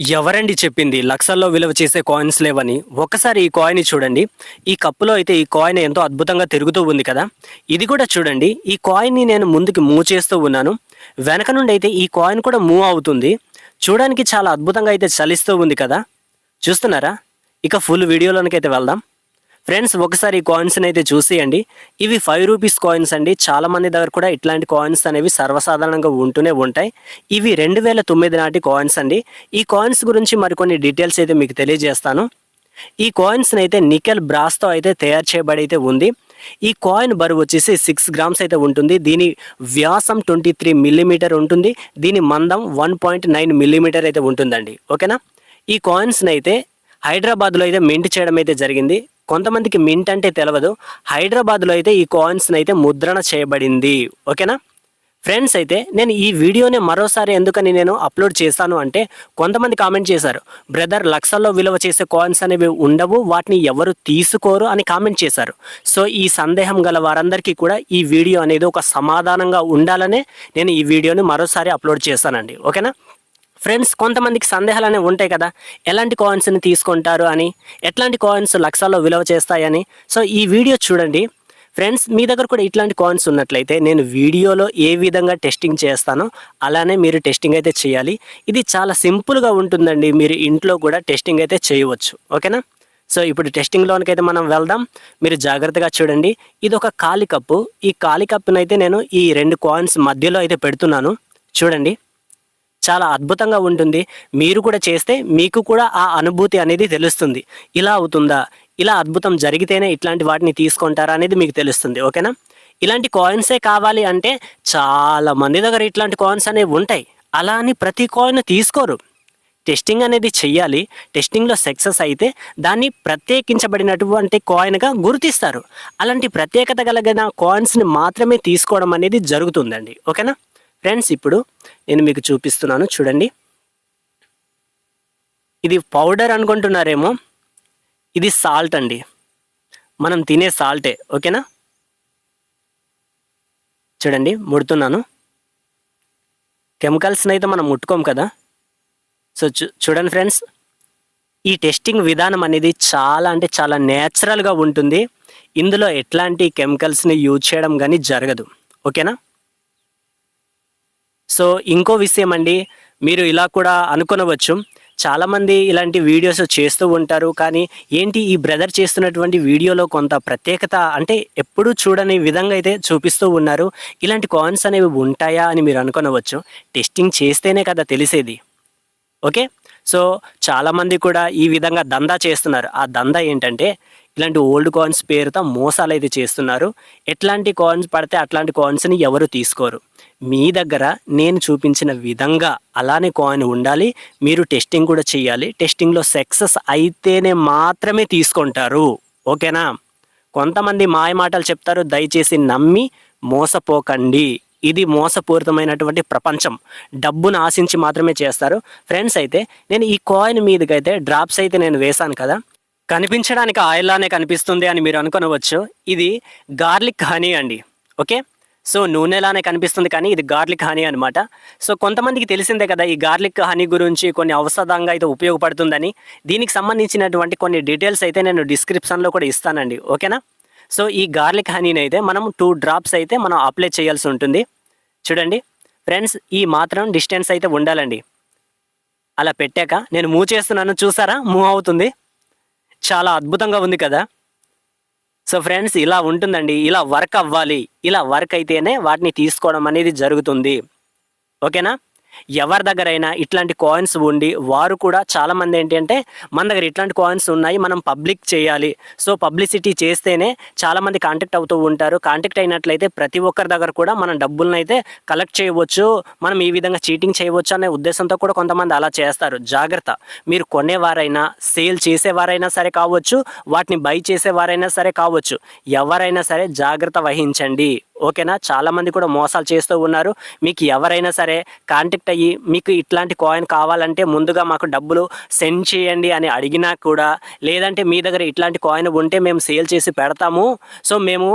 ఎవరండి చెప్పింది? లక్షల్లో విలువ చేసే కాయిన్స్ లేవని. ఒక్కసారి ఈ కాయిన్ చూడండి. ఈ కప్పులో అయితే ఈ కాయిన్ ఎంతో అద్భుతంగా తిరుగుతూ ఉంది కదా? ఇది కూడా చూడండి. ఈ కాయిన్ని నేను ముందుకి మూవ్ చేస్తూ ఉన్నాను. వెనక నుండి అయితే ఈ కాయిన్ కూడా మూవ్ అవుతుంది. చూడడానికి చాలా అద్భుతంగా అయితే చలిస్తూ ఉంది కదా? చూస్తున్నారా? ఇక ఫుల్ వీడియోలోనికి అయితే వెళ్దాం. ఫ్రెండ్స్ ఒకసారి ఈ కాయిన్స్ని అయితే చూసేయండి. ఇవి ఫైవ్ రూపీస్ కాయిన్స్ అండి. చాలా మంది దగ్గర కూడా ఇట్లాంటి కాయిన్స్ అనేవి సర్వసాధారణంగా ఉంటూనే ఉంటాయి. ఇవి రెండు వేల తొమ్మిది నాటి కాయిన్స్ అండి. ఈ కాయిన్స్ గురించి మరికొన్ని డీటెయిల్స్ అయితే మీకు తెలియజేస్తాను. ఈ కాయిన్స్ని అయితే నికెల్ బ్రాస్తో అయితే తయారు చేయబడి అయితే ఉంది. ఈ కాయిన్ బరువు వచ్చేసి సిక్స్ గ్రామ్స్ అయితే ఉంటుంది. దీని వ్యాసం ట్వంటీ త్రీ మిల్లీమీటర్ ఉంటుంది. దీని మందం వన్ పాయింట్ నైన్ మిల్లీమీటర్ అయితే ఉంటుందండి. ఓకేనా? ఈ కాయిన్స్ని అయితే హైదరాబాద్లో అయితే మింట్ చేయడం అయితే జరిగింది. కొంతమందికి మింట్ అంటే తెలియదు హైదరాబాద్లో అయితే ఈ కాయిన్స్ని అయితే ముద్రణ చేయబడింది. ఓకేనా? ఫ్రెండ్స్ అయితే నేను ఈ వీడియోని మరోసారి ఎందుకని నేను అప్లోడ్ చేస్తాను అంటే కొంతమంది కామెంట్ చేశారు బ్రదర్ లక్షల్లో విలువ చేసే కాయిన్స్ అనేవి ఉండవు వాటిని ఎవరు తీసుకోరు అని కామెంట్ చేశారు. సో ఈ సందేహం గల వారందరికీ కూడా ఈ వీడియో అనేది ఒక సమాధానంగా ఉండాలనే నేను ఈ వీడియోని మరోసారి అప్లోడ్ చేస్తానండి ఓకేనా? ఫ్రెండ్స్ కొంతమందికి సందేహాలు అనేవి ఉంటాయి కదా. ఎలాంటి కాయిన్స్ని తీసుకుంటారు అని ఎట్లాంటి కాయిన్స్ లక్షల్లో విలువ చేస్తాయని. సో ఈ వీడియో చూడండి. ఫ్రెండ్స్ మీ దగ్గర కూడా ఇట్లాంటి కాయిన్స్ ఉన్నట్లయితే నేను వీడియోలో ఏ విధంగా టెస్టింగ్ చేస్తానో అలానే మీరు టెస్టింగ్ అయితే చేయాలి. ఇది చాలా సింపుల్గా ఉంటుందండి. మీరు ఇంట్లో కూడా టెస్టింగ్ అయితే చేయవచ్చు. ఓకేనా? సో ఇప్పుడు టెస్టింగ్లోనికి అయితే మనం వెళ్దాం. మీరు జాగ్రత్తగా చూడండి. ఇది ఒక ఖాళీ కప్పు. ఈ ఖాళీ కప్పునైతే నేను ఈ రెండు కాయిన్స్ మధ్యలో అయితే పెడుతున్నాను. చూడండి. చాలా అద్భుతంగా ఉంటుంది. మీరు కూడా చేస్తే మీకు కూడా ఆ అనుభూతి అనేది తెలుస్తుంది. ఇలా అవుతుందా? ఇలా అద్భుతం జరిగితేనే ఇట్లాంటి వాటిని తీసుకుంటారా అనేది మీకు తెలుస్తుంది. ఓకేనా? ఇలాంటి కాయిన్సే కావాలి అంటే చాలా మంది దగ్గర ఇట్లాంటి కాయిన్స్ అనేవి ఉంటాయి. అలా అని ప్రతి కాయిన్ తీసుకోరు. టెస్టింగ్ అనేది చెయ్యాలి. టెస్టింగ్లో సక్సెస్ అయితే దాన్ని ప్రత్యేకించబడినటువంటి కాయిన్గా గుర్తిస్తారు. అలాంటి ప్రత్యేకత కలిగిన కాయిన్స్ని మాత్రమే తీసుకోవడం అనేది జరుగుతుందండి. ఓకేనా? ఫ్రెండ్స్ ఇప్పుడు నేను మీకు చూపిస్తున్నాను. చూడండి. ఇది పౌడర్ అనుకుంటున్నారేమో? ఇది సాల్ట్ అండి. మనం తినే సాల్టే ఓకేనా? చూడండి ముడుతున్నాను. కెమికల్స్ని అయితే మనం ముట్టుకోం కదా. సో చూ చూడండి ఫ్రెండ్స్ ఈ టెస్టింగ్ విధానం అనేది చాలా అంటే చాలా నేచురల్గా ఉంటుంది. ఇందులో ఎట్లాంటి కెమికల్స్ని యూజ్ చేయడం కానీ జరగదు. ఓకేనా? సో ఇంకో విషయం అండి మీరు ఇలా కూడా అనుకునవచ్చు. చాలామంది ఇలాంటి వీడియోస్ చేస్తూ ఉంటారు కానీ ఏంటి ఈ బ్రదర్ చేస్తున్నటువంటి వీడియోలో కొంత ప్రత్యేకత అంటే ఎప్పుడూ చూడని విధంగా అయితే చూపిస్తూ ఉన్నారు. ఇలాంటి కాయిన్స్ అనేవి ఉంటాయా అని మీరు అనుకొనవచ్చు. టెస్టింగ్ చేస్తేనే కదా తెలిసేది. ఓకే? సో చాలామంది కూడా ఈ విధంగా దందా చేస్తున్నారు. ఆ దందా ఏంటంటే ఇలాంటి ఓల్డ్ కాయిన్స్ పేరుతో మోసాలు అయితే చేస్తున్నారు. ఎట్లాంటి కాయిన్స్ పడితే అట్లాంటి కాయిన్స్ని ఎవరు తీసుకోరు. మీ దగ్గర నేను చూపించిన విధంగా అలానే కాయిన్ ఉండాలి. మీరు టెస్టింగ్ కూడా చేయాలి. టెస్టింగ్లో సక్సెస్ అయితేనే మాత్రమే తీసుకుంటారు. ఓకేనా? కొంతమంది మాయ మాటలు చెప్తారు దయచేసి నమ్మి మోసపోకండి. ఇది మోసపూరితమైనటువంటి ప్రపంచం. డబ్బును ఆశించి మాత్రమే చేస్తారు. ఫ్రెండ్స్ అయితే నేను ఈ కాయిన్ మీదకైతే డ్రాప్స్ అయితే నేను వేశాను కదా. కనిపించడానికి ఆయిల్లానే కనిపిస్తుంది అని మీరు అనుకోనవచ్చు. ఇది గార్లిక్ హనీ అండి. ఓకే? సో నూనెలానే కనిపిస్తుంది కానీ ఇది గార్లిక్ హనీ అనమాట సో కొంతమందికి తెలిసిందే కదా ఈ గార్లిక్ హనీ గురించి కొన్ని ఔషధంగా అయితే ఉపయోగపడుతుందని. దీనికి సంబంధించినటువంటి కొన్ని డీటెయిల్స్ అయితే నేను డిస్క్రిప్షన్లో కూడా ఇస్తానండి ఓకేనా? సో ఈ గార్లిక్ హనీని అయితే మనం టూ డ్రాప్స్ అయితే మనం అప్లై చేయాల్సి ఉంటుంది. చూడండి ఫ్రెండ్స్ ఈ మాత్రం డిస్టెన్స్ అయితే ఉండాలండి. అలా పెట్టాక నేను మూవ్ చేస్తున్నాను చూసారా? మూవ్ అవుతుంది. చాలా అద్భుతంగా ఉంది కదా. సో ఫ్రెండ్స్ ఇలా ఉంటుందండి. ఇలా వర్క్ అవ్వాలి. ఇలా వర్క్ అయితేనే వాటిని తీసుకోవడం అనేది జరుగుతుంది. ఓకేనా? ఎవరి దగ్గరైనా ఇట్లాంటి కాయిన్స్ ఉండి వారు కూడా చాలామంది ఏంటి అంటే మన దగ్గర ఇట్లాంటి కాయిన్స్ ఉన్నాయి మనం పబ్లిక్ చేయాలి. సో పబ్లిసిటీ చేస్తేనే చాలామంది కాంటాక్ట్ అవుతూ ఉంటారు. కాంటాక్ట్ అయినట్లయితే ప్రతి ఒక్కరి దగ్గర కూడా మనం డబ్బులను అయితే కలెక్ట్ చేయవచ్చు మనం ఈ విధంగా చీటింగ్ చేయవచ్చు అనే ఉద్దేశంతో కూడా కొంతమంది అలా చేస్తారు. జాగ్రత్త. మీరు కొనేవారైనా సేల్ చేసేవారైనా సరే కావచ్చు వాటిని బై చేసేవారైనా సరే కావచ్చు. ఎవరైనా సరే జాగ్రత్త వహించండి. ఓకేనా? చాలామంది కూడా మోసాలు చేస్తూ ఉన్నారు. మీకు ఎవరైనా సరే కాంటాక్ట్ అయ్యి మీకు ఇట్లాంటి కాయిన్ కావాలంటే ముందుగా మాకు డబ్బులు సెండ్ చేయండి అని అడిగినా కూడా లేదంటే మీ దగ్గర ఇట్లాంటి కాయిన్ ఉంటే మేము సేల్ చేసి పెడతాము. సో మేము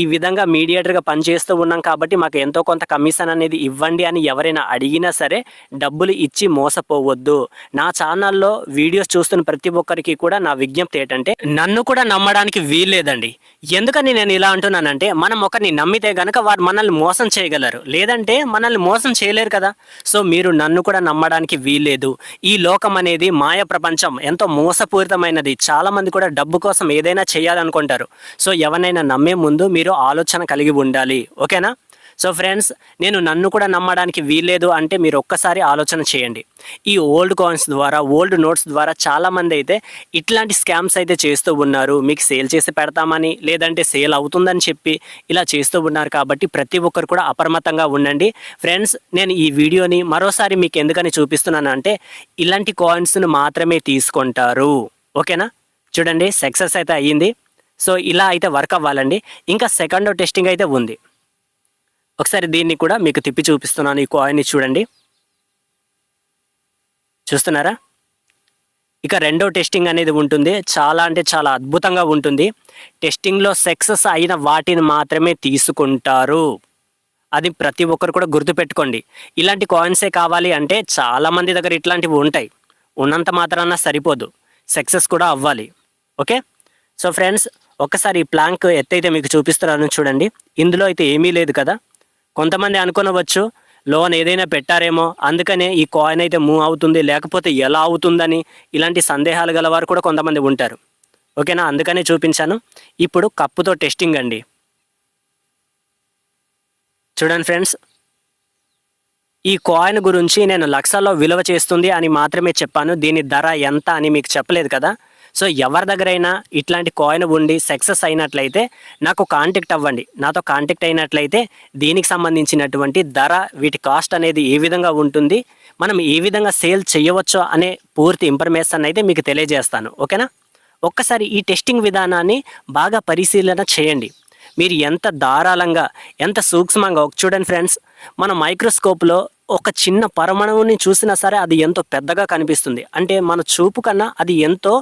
ఈ విధంగా మీడియేటర్గా పనిచేస్తూ ఉన్నాం కాబట్టి మాకు ఎంతో కొంత కమిషన్ అనేది ఇవ్వండి అని ఎవరైనా అడిగినా సరే డబ్బులు ఇచ్చి మోసపోవద్దు. నా ఛానల్లో వీడియోస్ చూస్తున్న ప్రతి ఒక్కరికి కూడా నా విజ్ఞప్తి ఏంటంటే నన్ను కూడా నమ్మడానికి వీల్లేదండి. ఎందుకని నేను ఇలా అంటున్నానంటే మనం ఒకరిని నమ్మితే గనక వారు మనల్ని మోసం చేయగలరు. లేదంటే మనల్ని మోసం చేయలేరు కదా. సో మీరు నన్ను కూడా నమ్మడానికి వీల్లేదు. ఈ లోకం అనేది మాయ ప్రపంచం. ఎంతో మోసపూరితమైనది. చాలామంది కూడా డబ్బు కోసం ఏదైనా చేయాలనుకుంటారు. సో ఎవరినైనా నమ్మే ముందు మీరు ఆలోచన కలిగి ఉండాలి. ఓకేనా? సో ఫ్రెండ్స్ నేను నన్ను కూడా నమ్మడానికి వీల్లేదు అంటే మీరు ఒక్కసారి ఆలోచన చేయండి. ఈ ఓల్డ్ కాయిన్స్ ద్వారా ఓల్డ్ నోట్స్ ద్వారా చాలామంది అయితే ఇట్లాంటి స్కామ్స్ అయితే చేస్తూ ఉన్నారు. మీకు సేల్ చేసి పెడతామని లేదంటే సేల్ అవుతుందని చెప్పి ఇలా చేస్తూ ఉన్నారు కాబట్టి ప్రతి ఒక్కరు కూడా అప్రమత్తంగా ఉండండి. ఫ్రెండ్స్ నేను ఈ వీడియోని మరోసారి మీకు ఎందుకని చూపిస్తున్నాను అంటే ఇలాంటి కాయిన్స్ను మాత్రమే తీసుకుంటారు. ఓకేనా? చూడండి సక్సెస్ అయితే అయ్యింది. సో ఇలా అయితే వర్క్ అవ్వాలండి. ఇంకా సెకండ్ టెస్టింగ్ అయితే ఉంది. ఒకసారి దీన్ని కూడా మీకు తిప్పి చూపిస్తున్నాను ఈ కాయిన్ని చూడండి. చూస్తున్నారా? ఇక రెండో టెస్టింగ్ అనేది ఉంటుంది. చాలా అంటే చాలా అద్భుతంగా ఉంటుంది. టెస్టింగ్లో సక్సెస్ అయిన వాటిని మాత్రమే తీసుకుంటారు. అది ప్రతి ఒక్కరు కూడా గుర్తుపెట్టుకోండి. ఇలాంటి కాయిన్సే కావాలి అంటే చాలామంది దగ్గర ఇట్లాంటివి ఉంటాయి. ఉన్నంత మాత్రాన సరిపోదు. సక్సెస్ కూడా అవ్వాలి. ఓకే? సో ఫ్రెండ్స్ ఒకసారి ఈ ప్లాంక్ ఎత్తైతే మీకు చూపిస్తున్నాను చూడండి. ఇందులో అయితే ఏమీ లేదు కదా? కొంతమంది అనుకునవచ్చు లోన్ ఏదైనా పెట్టారేమో అందుకనే ఈ కాయిన్ అయితే మూవ్ అవుతుంది లేకపోతే ఎలా అవుతుందని ఇలాంటి సందేహాలు గలవారు కూడా కొంతమంది ఉంటారు. ఓకేనా? అందుకనే చూపించాను. ఇప్పుడు కప్పుతో టెస్టింగ్ అండి. చూడండి ఫ్రెండ్స్ ఈ కాయిన్ గురించి నేను లక్షల్లో విలువ చేస్తుంది అని మాత్రమే చెప్పాను. దీని ధర ఎంత అని మీకు చెప్పలేదు కదా? సో ఎవరి దగ్గరైనా ఇట్లాంటి కాయిన్ ఉండి సక్సెస్ అయినట్లయితే నాకు కాంటాక్ట్ అవ్వండి. నాతో కాంటాక్ట్ అయినట్లయితే దీనికి సంబంధించినటువంటి ధర వీటి కాస్ట్ అనేది ఏ విధంగా ఉంటుంది మనం ఏ విధంగా సేల్ చేయవచ్చో అనే పూర్తి ఇన్ఫర్మేషన్ అయితే మీకు తెలియజేస్తాను. ఓకేనా? ఒక్కసారి ఈ టెస్టింగ్ విధానాన్ని బాగా పరిశీలన చేయండి. మీరు ఎంత ధారాళంగా ఎంత సూక్ష్మంగా చూడండి ఫ్రెండ్స్ మన మైక్రోస్కోప్లో ఒక చిన్న పరమాణువుని చూసినా సరే అది ఎంతో పెద్దగా కనిపిస్తుంది. అంటే మన చూపు కన్నా అది ఎంతో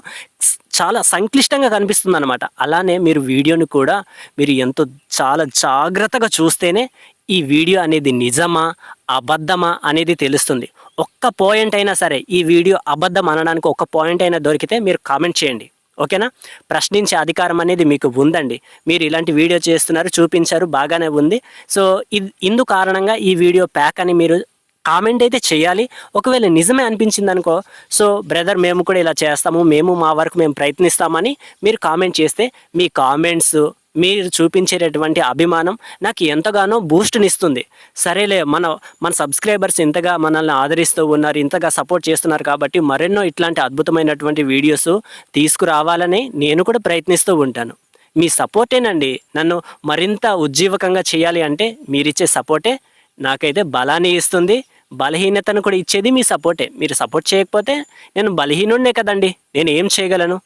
చాలా సంక్లిష్టంగా కనిపిస్తుంది అనమాట అలానే మీరు వీడియోని కూడా మీరు ఎంతో చాలా జాగ్రత్తగా చూస్తేనే ఈ వీడియో అనేది నిజమా అబద్ధమా అనేది తెలుస్తుంది. ఒక్క పాయింట్ అయినా సరే ఈ వీడియో అబద్ధం అనడానికి ఒక్క పాయింట్ అయినా దొరికితే మీరు కామెంట్ చేయండి. ఓకేనా? ప్రశ్నించే అధికారం అనేది మీకు ఉందండి. మీరు ఇలాంటి వీడియో చేస్తున్నారు చూపించారు బాగానే ఉంది. సో ఇది ఇందు కారణంగా ఈ వీడియో ప్యాక్ అని మీరు కామెంట్ అయితే చేయాలి. ఒకవేళ నిజమే అనిపించింది అనుకో సో బ్రదర్ మేము కూడా ఇలా చేస్తాము మేము మా వరకు మేము ప్రయత్నిస్తామని మీరు కామెంట్ చేస్తే మీ కామెంట్స్ మీరు చూపించేటటువంటి అభిమానం నాకు ఎంతగానో బూస్ట్నిస్తుంది. సరేలే మన మన సబ్స్క్రైబర్స్ ఇంతగా మనల్ని ఆదరిస్తూ ఉన్నారు ఇంతగా సపోర్ట్ చేస్తున్నారు కాబట్టి మరెన్నో ఇట్లాంటి అద్భుతమైనటువంటి వీడియోస్ తీసుకురావాలని నేను కూడా ప్రయత్నిస్తూ ఉంటాను. మీ సపోర్టేనండి. నన్ను మరింత ఉజ్జీవకంగా చేయాలి అంటే మీరిచ్చే సపోర్టే నాకైతే బలాన్ని ఇస్తుంది బలహీనతను కూడా ఇచ్చేది మీ సపోర్టే. మీరు సపోర్ట్ చేయకపోతే నేను బలహీనుడినే కదండి. నేను ఏం చేయగలను?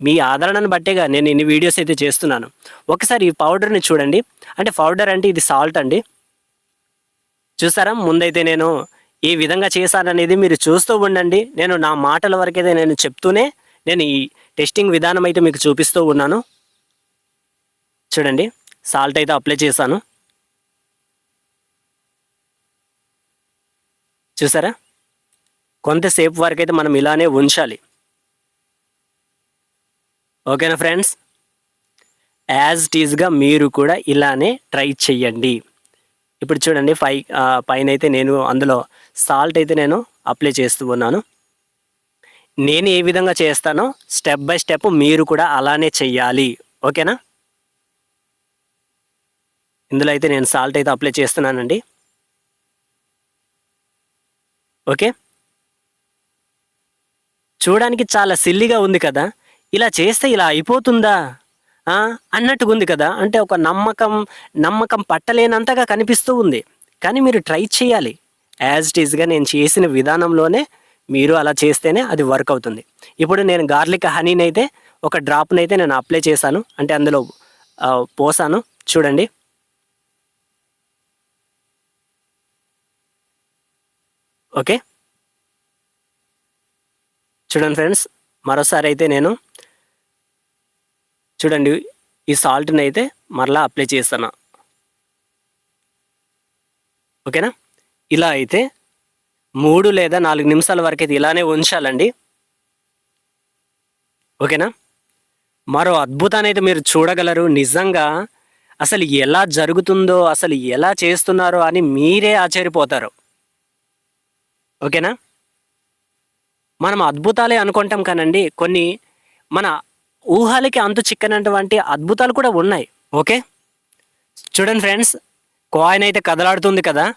మీ ఆదరణను బట్టేగా నేను ఇన్ని వీడియోస్ అయితే చేస్తున్నాను. ఒకసారి ఈ పౌడర్ని చూడండి. అంటే పౌడర్ అంటే ఇది సాల్ట్ అండి. చూసారా? ముందైతే నేను ఈ విధంగా చేశాననేది మీరు చూస్తూ ఉండండి. నేను నా మాటల వరకైతే నేను చెప్తూనే నేను ఈ టెస్టింగ్ విధానం అయితే మీకు చూపిస్తూ ఉన్నాను. చూడండి. సాల్ట్ అయితే అప్లై చేశాను. చూసారా? కొంతసేపు వరకు అయితే మనం ఇలానే ఉంచాలి. ఓకేనా ఫ్రెండ్స్? యాజ్ ఇట్ ఈజ్గా మీరు కూడా ఇలానే ట్రై చెయ్యండి. ఇప్పుడు చూడండి పై పైన అయితే నేను అందులో సాల్ట్ అయితే నేను అప్లై చేస్తూ ఉన్నాను. నేను ఏ విధంగా చేస్తానో స్టెప్ బై స్టెప్ మీరు కూడా అలానే చెయ్యాలి. ఓకేనా? ఇందులో అయితే నేను సాల్ట్ అయితే అప్లై చేస్తున్నానండి. ఓకే? చూడడానికి చాలా సిల్లిగా ఉంది కదా? ఇలా చేస్తే ఇలా అయిపోతుందా? అన్నట్టుగా ఉంది కదా. అంటే ఒక నమ్మకం నమ్మకం పట్టలేనంతగా కనిపిస్తూ ఉంది. కానీ మీరు ట్రై చేయాలి. యాజ్ ఇట్ ఈజ్గా నేను చేసిన విధానంలోనే మీరు అలా చేస్తేనే అది వర్క్ అవుతుంది. ఇప్పుడు నేను గార్లిక్ హనీని అయితే ఒక డ్రాప్ని అయితే నేను అప్లై చేశాను. అంటే అందులో పోసాను. చూడండి. ఓకే. చూడండి ఫ్రెండ్స్. మరోసారి అయితే నేను చూడండి ఈ సాల్ట్ని అయితే మరలా అప్లై చేస్తాను. ఓకేనా? ఇలా అయితే మూడు లేదా నాలుగు నిమిషాల వరకు అయితే ఇలానే ఉంచాలండి. ఓకేనా? మరో అద్భుతాన్ని అయితే మీరు చూడగలరు. నిజంగా అసలు ఎలా జరుగుతుందో అసలు ఎలా చేస్తున్నారో అని మీరే ఆశ్చర్యపోతారు. ఓకేనా? మనం అద్భుతాలే అనుకుంటాం కానండి కొన్ని మన ఊహలకి అంతు చిక్కనటువంటి అద్భుతాలు కూడా ఉన్నాయి. ఓకే? చూడండి ఫ్రెండ్స్ కాయిన్ అయితే కదలాడుతుంది కదా?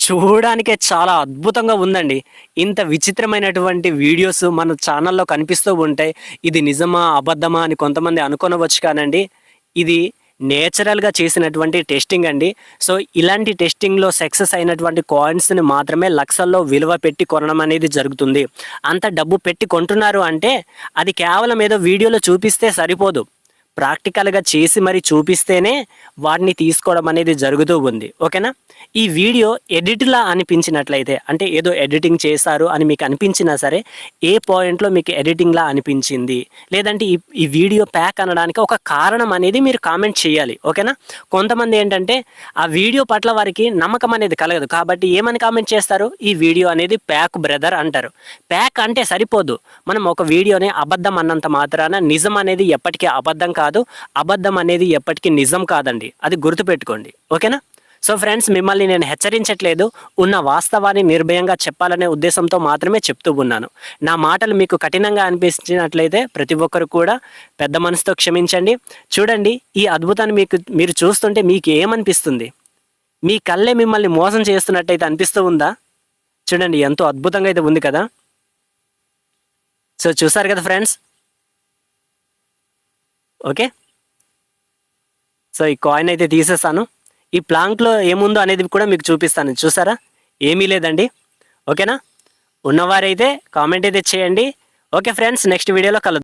చూడడానికే చాలా అద్భుతంగా ఉందండి. ఇంత విచిత్రమైనటువంటి వీడియోస్ మన ఛానల్లో కనిపిస్తూ ఉంటాయి. ఇది నిజమా అబద్ధమా అని కొంతమంది అనుకోనవచ్చు కానండి. ఇది నేచురల్గా చేసినటువంటి టెస్టింగ్ అండి. సో ఇలాంటి టెస్టింగ్లో సక్సెస్ అయినటువంటి కాయిన్స్ని మాత్రమే లక్షల్లో విలువ పెట్టి కొనడం అనేది జరుగుతుంది. అంత డబ్బు పెట్టి కొంటున్నారు అంటే అది కేవలం ఏదో వీడియోలో చూపిస్తే సరిపోదు. ప్రాక్టికల్గా చేసి మరి చూపిస్తేనే వాటిని తీసుకోవడం అనేది జరుగుతూ ఉంది. ఓకేనా? ఈ వీడియో ఎడిట్లా అనిపించినట్లయితే అంటే ఏదో ఎడిటింగ్ చేశారు అని మీకు అనిపించినా సరే ఏ పాయింట్లో మీకు ఎడిటింగ్లా అనిపించింది లేదంటే ఈ ఈ వీడియో ప్యాక్ అనడానికి ఒక కారణం అనేది మీరు కామెంట్ చేయాలి. ఓకేనా? కొంతమంది ఏంటంటే ఆ వీడియో పట్ల వారికి నమ్మకం అనేది కలగదు. కాబట్టి ఏమని కామెంట్ చేస్తారు? ఈ వీడియో అనేది ప్యాక్ బ్రదర్ అంటారు. ప్యాక్ అంటే సరిపోదు. మనం ఒక వీడియోని అబద్ధం అన్నంత మాత్రాన నిజం అనేది ఎప్పటికీ అబద్ధం కాదు అబద్ధం అనేది ఎప్పటికీ నిజం కాదండి. అది గుర్తుపెట్టుకోండి. ఓకేనా? సో ఫ్రెండ్స్ మిమ్మల్ని నేను హెచ్చరించట్లేదు. ఉన్న వాస్తవాన్ని నిర్భయంగా చెప్పాలనే ఉద్దేశంతో మాత్రమే చెప్తూ ఉన్నాను. నా మాటలు మీకు కఠినంగా అనిపించినట్లయితే ప్రతి ఒక్కరు కూడా పెద్ద మనసుతో క్షమించండి. చూడండి ఈ అద్భుతాన్ని మీకు మీరు చూస్తుంటే మీకు ఏమనిపిస్తుంది? మీ కళ్ళే మిమ్మల్ని మోసం చేస్తున్నట్టయితే అనిపిస్తూ ఉందా? చూడండి ఎంతో అద్భుతంగా అయితే ఉంది కదా? సో చూసారు కదా ఫ్రెండ్స్? ఓకే? సో ఈ కాయిన్ అయితే తీసేస్తాను. ఈ ప్లాంక్లో ఏముందో అనేది కూడా మీకు చూపిస్తాను. చూసారా? ఏమీ లేదండి. ఓకేనా? ఉన్నవారైతే కామెంట్ అయితే చేయండి. ఓకే ఫ్రెండ్స్ నెక్స్ట్ వీడియోలో కలుద్దాం.